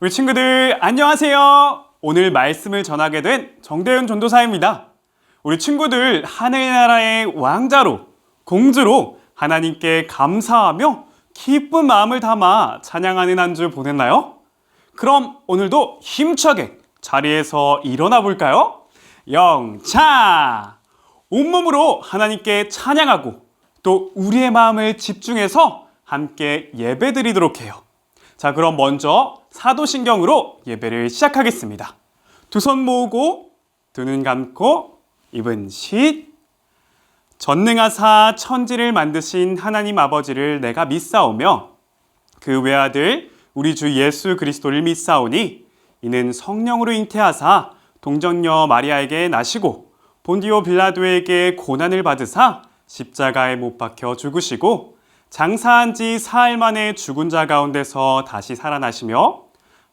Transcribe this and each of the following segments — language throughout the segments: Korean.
우리 친구들 안녕하세요. 오늘 말씀을 전하게 된 정대윤 전도사입니다. 우리 친구들 하늘나라의 왕자로 공주로 하나님께 감사하며 기쁜 마음을 담아 찬양하는 한 주 보냈나요? 그럼 오늘도 힘차게 자리에서 일어나 볼까요? 영차! 온몸으로 하나님께 찬양하고 또 우리의 마음을 집중해서 함께 예배 드리도록 해요. 자, 그럼 먼저 사도신경으로 예배를 시작하겠습니다. 두 손 모으고 두 눈 감고 입은 쉿 전능하사 천지를 만드신 하나님 아버지를 내가 믿사오며 그 외아들 우리 주 예수 그리스도를 믿사오니 이는 성령으로 잉태하사 동정녀 마리아에게 나시고 본디오 빌라도에게 고난을 받으사 십자가에 못 박혀 죽으시고 장사한 지 사흘 만에 죽은 자 가운데서 다시 살아나시며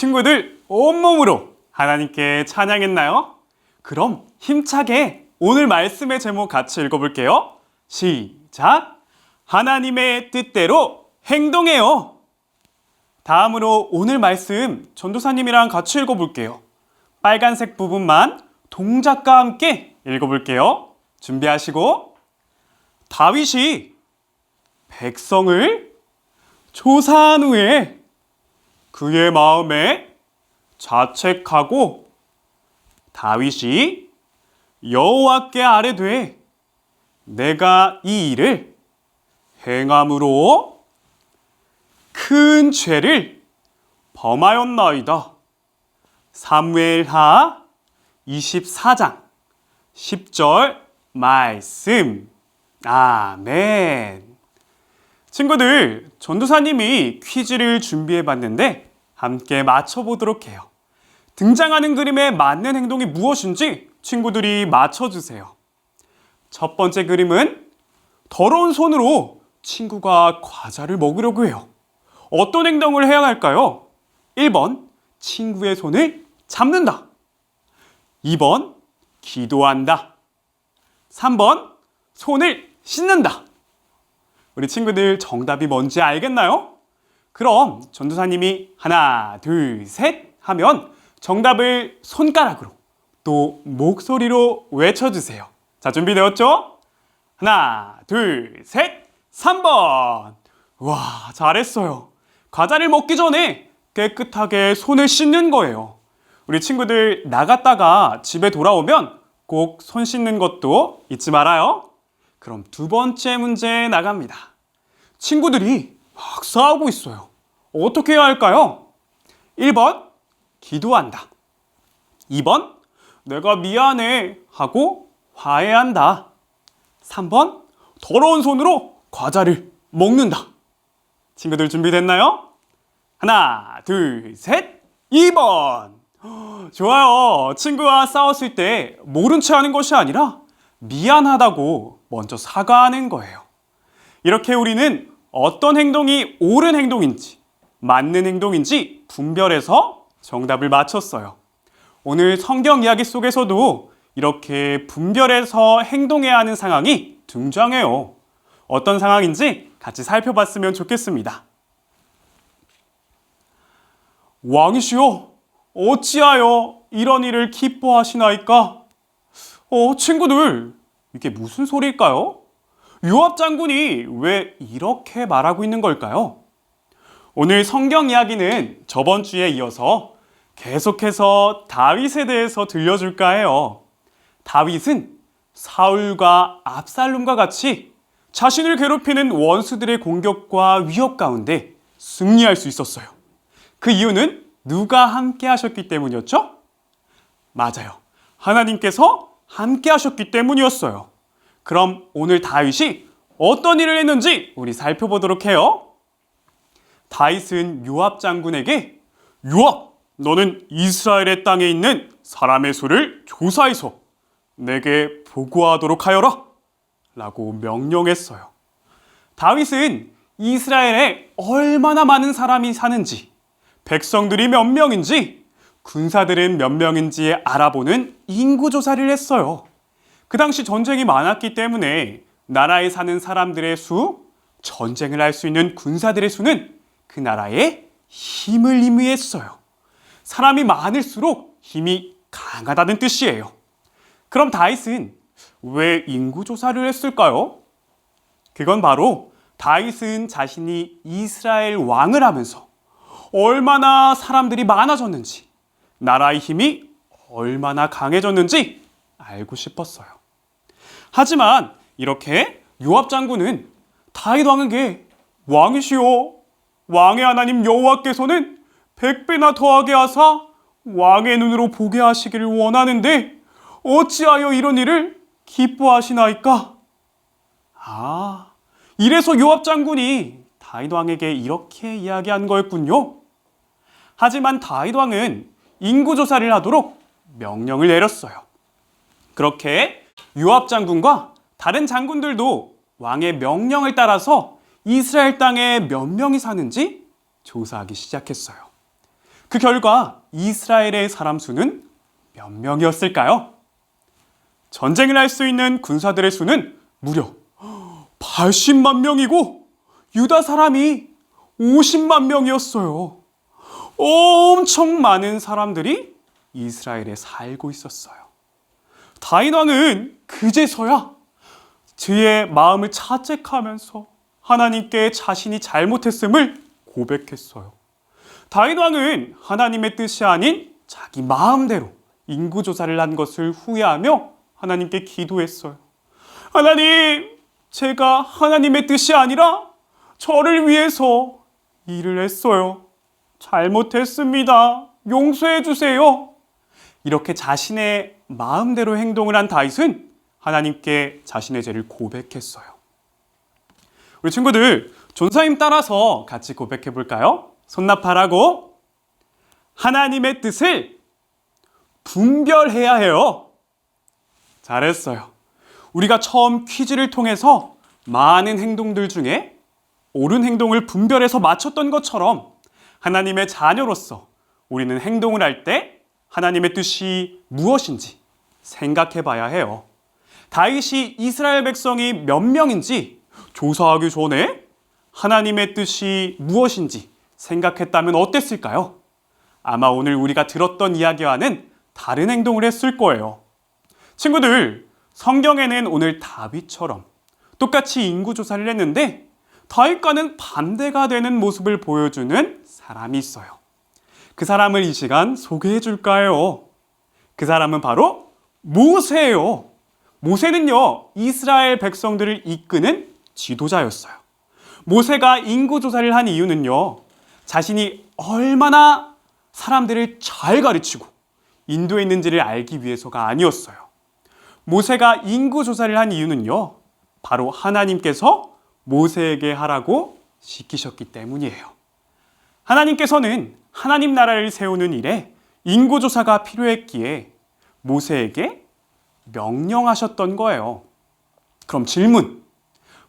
친구들 온몸으로 하나님께 찬양했나요? 그럼 힘차게 오늘 말씀의 제목 같이 읽어볼게요. 시작! 하나님의 뜻대로 행동해요. 다음으로 오늘 말씀 전도사님이랑 같이 읽어볼게요. 빨간색 부분만 동작과 함께 읽어볼게요. 준비하시고 다윗이 백성을 조사한 후에 그의 마음에 자책하고 다윗이 여호와께 아뢰되 내가 이 일을 행함으로 큰 죄를 범하였나이다. 사무엘하 24장 10절 말씀. 아멘. 친구들, 전도사님이 퀴즈를 준비해 봤는데 함께 맞춰 보도록 해요. 등장하는 그림에 맞는 행동이 무엇인지 친구들이 맞춰 주세요. 첫 번째 그림은 더러운 손으로 친구가 과자를 먹으려고 해요. 어떤 행동을 해야 할까요? 1번, 친구의 손을 잡는다. 2번, 기도한다. 3번, 손을 씻는다. 우리 친구들 정답이 뭔지 알겠나요? 그럼 전도사님이 하나, 둘, 셋 하면 정답을 손가락으로 또 목소리로 외쳐주세요. 자, 준비되었죠? 하나, 둘, 셋, 3번. 와, 잘했어요. 과자를 먹기 전에 깨끗하게 손을 씻는 거예요. 우리 친구들 나갔다가 집에 돌아오면 꼭 손 씻는 것도 잊지 말아요. 그럼 두 번째 문제 나갑니다. 친구들이 막 싸우고 있어요. 어떻게 해야 할까요? 1번, 기도한다. 2번, 내가 미안해 하고 화해한다. 3번, 더러운 손으로 과자를 먹는다. 친구들 준비됐나요? 하나, 둘, 셋, 2번. 좋아요. 친구와 싸웠을 때 모른 체 하는 것이 아니라 미안하다고 먼저 사과하는 거예요. 이렇게 우리는 어떤 행동이 옳은 행동인지, 맞는 행동인지 분별해서 정답을 맞췄어요. 오늘 성경 이야기 속에서도 이렇게 분별해서 행동해야 하는 상황이 등장해요. 어떤 상황인지 같이 살펴봤으면 좋겠습니다. 왕이시여, 어찌하여 이런 일을 기뻐하시나이까? 어, 친구들, 이게 무슨 소리일까요? 요압 장군이 왜 이렇게 말하고 있는 걸까요? 오늘 성경 이야기는 저번 주에 이어서 계속해서 다윗에 대해서 들려줄까 해요. 다윗은 사울과 압살롬과 같이 자신을 괴롭히는 원수들의 공격과 위협 가운데 승리할 수 있었어요. 그 이유는 누가 함께 하셨기 때문이었죠? 맞아요. 하나님께서 함께 하셨기 때문이었어요. 그럼 오늘 다윗이 어떤 일을 했는지 우리 살펴보도록 해요. 다윗은 요압 장군에게 요압, 너는 이스라엘의 땅에 있는 사람의 수를 조사해서 내게 보고하도록 하여라. 라고 명령했어요. 다윗은 이스라엘에 얼마나 많은 사람이 사는지, 백성들이 몇 명인지, 군사들은 몇 명인지 알아보는 인구조사를 했어요. 그 당시 전쟁이 많았기 때문에 나라에 사는 사람들의 수, 전쟁을 할 수 있는 군사들의 수는 그 나라에 힘을 의미했어요. 사람이 많을수록 힘이 강하다는 뜻이에요. 그럼 다윗은 왜 인구조사를 했을까요? 그건 바로 다윗은 자신이 이스라엘 왕을 하면서 얼마나 사람들이 많아졌는지, 나라의 힘이 얼마나 강해졌는지 알고 싶었어요. 하지만 이렇게 요압 장군은 다윗 왕에게 왕이시오 왕의 하나님 여호와께서는 백배나 더하게 하사 왕의 눈으로 보게 하시기를 원하는데 어찌하여 이런 일을 기뻐하시나이까? 아, 이래서 요압 장군이 다윗 왕에게 이렇게 이야기한 거였군요. 하지만 다윗 왕은 인구 조사를 하도록 명령을 내렸어요. 그렇게 요압 장군과 다른 장군들도 왕의 명령을 따라서 이스라엘 땅에 몇 명이 사는지 조사하기 시작했어요. 그 결과 이스라엘의 사람 수는 몇 명이었을까요? 전쟁을 할 수 있는 군사들의 수는 무려 80만 명이고 유다 사람이 50만 명이었어요. 엄청 많은 사람들이 이스라엘에 살고 있었어요. 다윗 왕은 그제서야 그의 마음을 자책하면서 하나님께 자신이 잘못했음을 고백했어요. 다윗 왕은 하나님의 뜻이 아닌 자기 마음대로 인구 조사를 한 것을 후회하며 하나님께 기도했어요. 하나님, 제가 하나님의 뜻이 아니라 저를 위해서 일을 했어요. 잘못했습니다. 용서해 주세요. 이렇게 자신의 마음대로 행동을 한 다윗은 하나님께 자신의 죄를 고백했어요. 우리 친구들, 존사임 따라서 같이 고백해 볼까요? 손나팔하고 하나님의 뜻을 분별해야 해요. 잘했어요. 우리가 처음 퀴즈를 통해서 많은 행동들 중에 옳은 행동을 분별해서 맞췄던 것처럼 하나님의 자녀로서 우리는 행동을 할 때 하나님의 뜻이 무엇인지 생각해 봐야 해요. 다윗이 이스라엘 백성이 몇 명인지 조사하기 전에 하나님의 뜻이 무엇인지 생각했다면 어땠을까요? 아마 오늘 우리가 들었던 이야기와는 다른 행동을 했을 거예요. 친구들, 성경에는 오늘 다윗처럼 똑같이 인구 조사를 했는데 다윗과는 반대가 되는 모습을 보여주는 사람이 있어요. 그 사람을 이 시간 소개해 줄까요? 그 사람은 바로 모세예요. 모세는요, 이스라엘 백성들을 이끄는 지도자였어요. 모세가 인구 조사를 한 이유는요, 자신이 얼마나 사람들을 잘 가르치고 인도에 있는지를 알기 위해서가 아니었어요. 모세가 인구 조사를 한 이유는요, 바로 하나님께서 모세에게 하라고 시키셨기 때문이에요. 하나님께서는 하나님 나라를 세우는 일에 인구 조사가 필요했기에 모세에게 명령하셨던 거예요. 그럼 질문.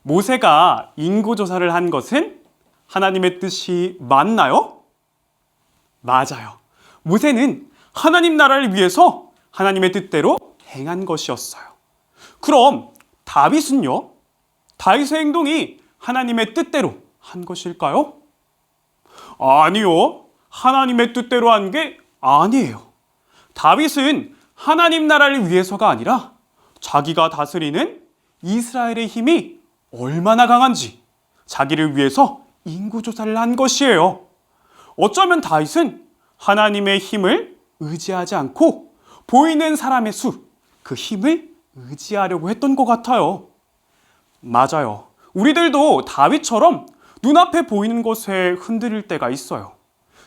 모세가 인구 조사를 한 것은 하나님의 뜻이 맞나요? 맞아요. 모세는 하나님 나라를 위해서 하나님의 뜻대로 행한 것이었어요. 그럼 다윗은요? 다윗의 행동이 하나님의 뜻대로 한 것일까요? 아니요. 하나님의 뜻대로 한 게 아니에요. 다윗은 하나님 나라를 위해서가 아니라 자기가 다스리는 이스라엘의 힘이 얼마나 강한지 자기를 위해서 인구조사를 한 것이에요. 어쩌면 다윗은 하나님의 힘을 의지하지 않고 보이는 사람의 수, 그 힘을 의지하려고 했던 것 같아요. 맞아요. 우리들도 다윗처럼 눈앞에 보이는 것에 흔들릴 때가 있어요.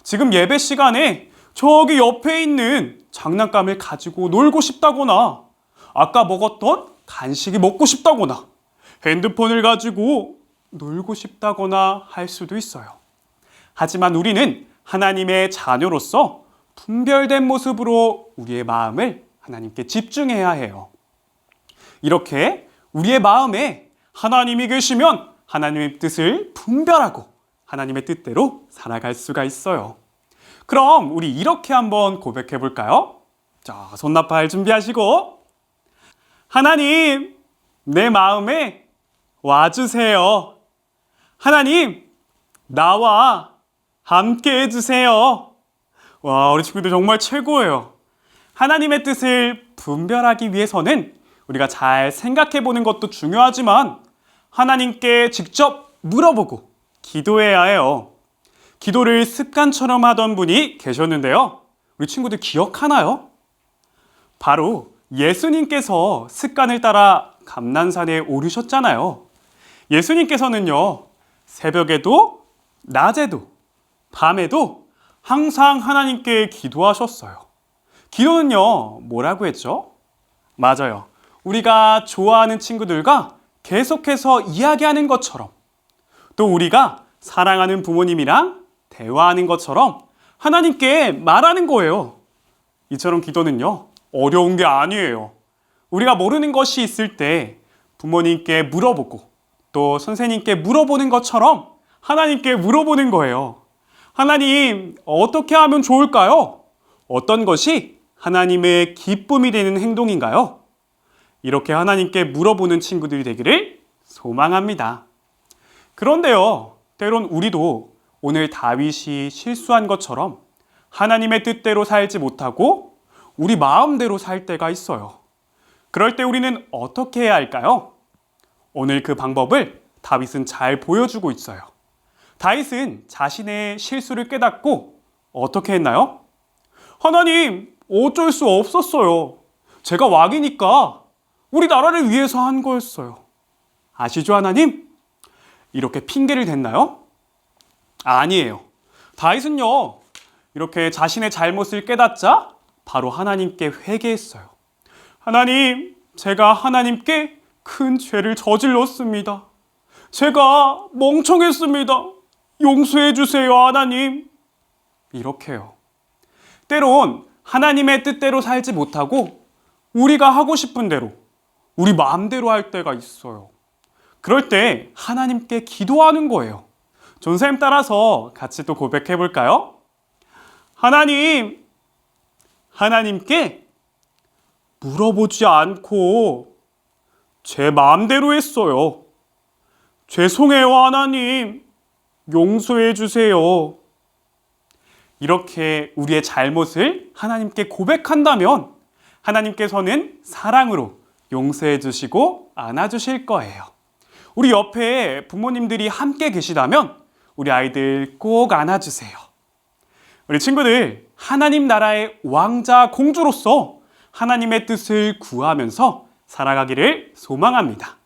지금 예배 시간에 저기 옆에 있는 장난감을 가지고 놀고 싶다거나 아까 먹었던 간식이 먹고 싶다거나 핸드폰을 가지고 놀고 싶다거나 할 수도 있어요. 하지만 우리는 하나님의 자녀로서 분별된 모습으로 우리의 마음을 하나님께 집중해야 해요. 이렇게 우리의 마음에 하나님이 계시면 하나님의 뜻을 분별하고 하나님의 뜻대로 살아갈 수가 있어요. 그럼 우리 이렇게 한번 고백해 볼까요? 자, 손나팔 준비하시고 하나님, 내 마음에 와주세요. 하나님, 나와 함께 해주세요. 와, 우리 친구들 정말 최고예요. 하나님의 뜻을 분별하기 위해서는 우리가 잘 생각해 보는 것도 중요하지만 하나님께 직접 물어보고 기도해야 해요. 기도를 습관처럼 하던 분이 계셨는데요. 우리 친구들 기억하나요? 바로 예수님께서 습관을 따라 감난산에 오르셨잖아요. 예수님께서는요, 새벽에도, 낮에도, 밤에도 항상 하나님께 기도하셨어요. 기도는요, 뭐라고 했죠? 맞아요. 우리가 좋아하는 친구들과 계속해서 이야기하는 것처럼 또 우리가 사랑하는 부모님이랑 대화하는 것처럼 하나님께 말하는 거예요. 이처럼 기도는요, 어려운 게 아니에요. 우리가 모르는 것이 있을 때 부모님께 물어보고 또 선생님께 물어보는 것처럼 하나님께 물어보는 거예요. 하나님, 어떻게 하면 좋을까요? 어떤 것이 하나님의 기쁨이 되는 행동인가요? 이렇게 하나님께 물어보는 친구들이 되기를 소망합니다. 그런데요, 때론 우리도 오늘 다윗이 실수한 것처럼 하나님의 뜻대로 살지 못하고 우리 마음대로 살 때가 있어요. 그럴 때 우리는 어떻게 해야 할까요? 오늘 그 방법을 다윗은 잘 보여주고 있어요. 다윗은 자신의 실수를 깨닫고 어떻게 했나요? 하나님, 어쩔 수 없었어요. 제가 왕이니까 우리 나라를 위해서 한 거였어요. 아시죠, 하나님? 이렇게 핑계를 댔나요? 아니에요. 다윗은요, 이렇게 자신의 잘못을 깨닫자 바로 하나님께 회개했어요. 하나님, 제가 하나님께 큰 죄를 저질렀습니다. 제가 멍청했습니다. 용서해 주세요, 하나님. 이렇게요. 때론 하나님의 뜻대로 살지 못하고 우리가 하고 싶은 대로 우리 마음대로 할 때가 있어요. 그럴 때 하나님께 기도하는 거예요. 존쌤 따라서 같이 또 고백해 볼까요? 하나님, 하나님께 물어보지 않고 제 마음대로 했어요. 죄송해요, 하나님. 용서해 주세요. 이렇게 우리의 잘못을 하나님께 고백한다면 하나님께서는 사랑으로 용서해 주시고 안아 주실 거예요. 우리 옆에 부모님들이 함께 계시다면 우리 아이들 꼭 안아 주세요. 우리 친구들 하나님 나라의 왕자 공주로서 하나님의 뜻을 구하면서 살아가기를 소망합니다.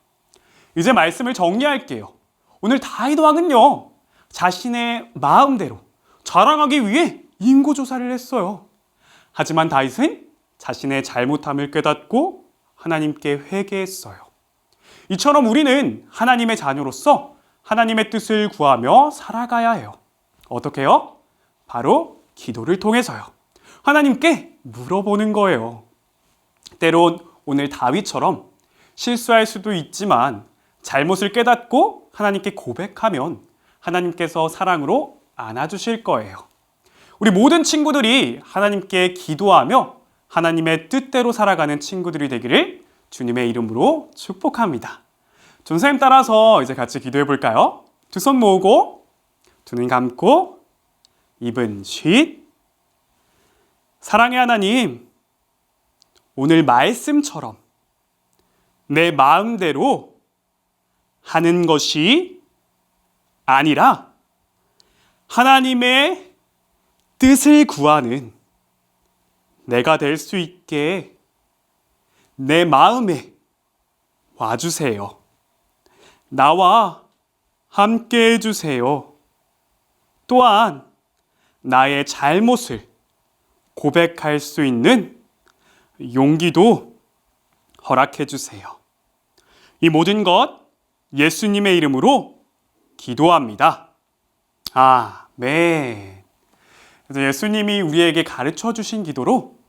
이제 말씀을 정리할게요. 오늘 다윗 왕은요 자신의 마음대로 자랑하기 위해 인구 조사를 했어요. 하지만 다윗은 자신의 잘못함을 깨닫고 하나님께 회개했어요. 이처럼 우리는 하나님의 자녀로서 하나님의 뜻을 구하며 살아가야 해요. 어떻게요? 바로 기도를 통해서요. 하나님께 물어보는 거예요. 때론 오늘 다윗처럼 실수할 수도 있지만 잘못을 깨닫고 하나님께 고백하면 하나님께서 사랑으로 안아주실 거예요. 우리 모든 친구들이 하나님께 기도하며 하나님의 뜻대로 살아가는 친구들이 되기를 주님의 이름으로 축복합니다. 전사님 따라서 이제 같이 기도해 볼까요? 두 손 모으고 두 눈 감고 입은 쉿 사랑의 하나님 오늘 말씀처럼 내 마음대로 하는 것이 아니라 하나님의 뜻을 구하는 내가 될 수 있게 내 마음에 와주세요. 나와 함께 해주세요. 또한 나의 잘못을 고백할 수 있는 용기도 허락해 주세요. 이 모든 것 예수님의 이름으로 기도합니다. 아멘. 그래서 예수님이 우리에게 가르쳐 주신 기도로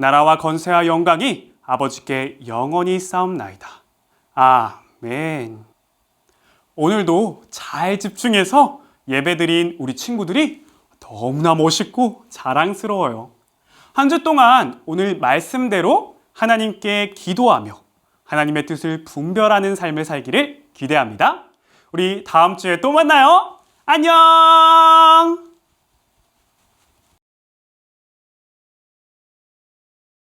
나라와 건세와 영광이 아버지께 영원히 싸움나이다. 아멘. 오늘도 잘 집중해서 예배드린 우리 친구들이 너무나 멋있고 자랑스러워요. 한 주 동안 오늘 말씀대로 하나님께 기도하며 하나님의 뜻을 분별하는 삶을 살기를 기대합니다. 우리 다음 주에 또 만나요. 안녕!